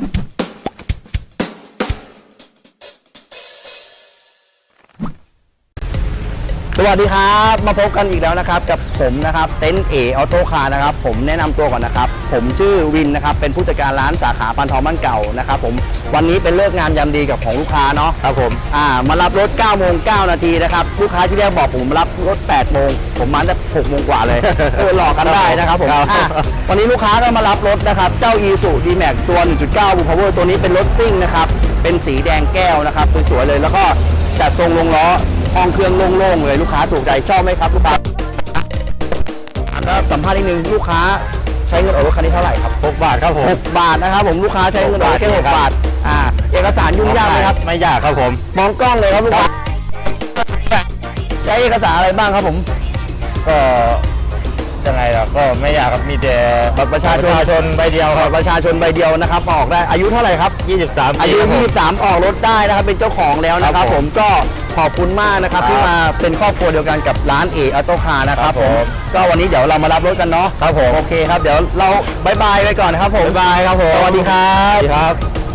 Thank you. สวัสดีครับมาพบกันอีกแล้วนะครับกับผมนะครับเต็นท์เอออโต้คาร์นะครับผมแนะนำตัวก่อนนะครับ ผมชื่อวินนะครับเป็นผู้จัดการร้านสาขาปันทองบ้านเก่านะครับผมวันนี้เป็นเลิกงานยามดีกับของลูกค้าเนาะครับผมอ่ามารับรถ9โมง9นาทีนะครับลูกค้าที่แรกบอกผมรับรถ8โมงผมมาตั้ง6โมงกว่าเลยเออหลอกกันได้นะครับผมครับอะวันนี้ลูกค้าก็มารับรถนะครับเจ้า e ู d m a x ตัว 1.9 Blue Power ตัวนี้เป็นรถซิ่งนะครับเป็นสีแดงแก้วนะครับสวยๆเลยแล้วก็จัดทรงลงล้อ ห้องเครื่องโล่งๆเลยลูกค้าถูกใจชอบไหมครับลูกค้าครับสัมภาษณ์นิดนึงลูกค้าใช้เงินออกรถคันนี้เท่าไหร่ครับ6บาทครับผม6บาทนะครับผมลูกค้าใช้เงินออกรถแค่หก6บาทบาทอ่าเอกสารยุ่งยากไหมครับ ไม่ยากครับผม มองกล้องเลยครับลูกค้าใช้เอกสารอะไรบ้างครับผม ก็ยังไงล่ะก็ไม่ยากครับมีแต่บัตรประชาชนบัตชนใบเดียวคบัรัตรประชาชนใบเดียวนะครับออกได้อายุเท่าไหร่ครับบ23 อายุปีครับผม23 ออกรถได้นะครับเป็นเจ้าของแล้วนะคครัรับบผผมมก็ ขอบคุณมากนะครับครับที่มาเป็นครอบครัวเดียวกันกับร้านเอออโต้คาร์นะครับครับผผมมก็วันนี้เดี๋ยวเรามารับรถกันเนาะครับผมโอเคครับเดี๋ยวเราบายบายไปก่อนนะครับผมบ๊ายบายครับผมสวัสดีครับสวัสดีครับ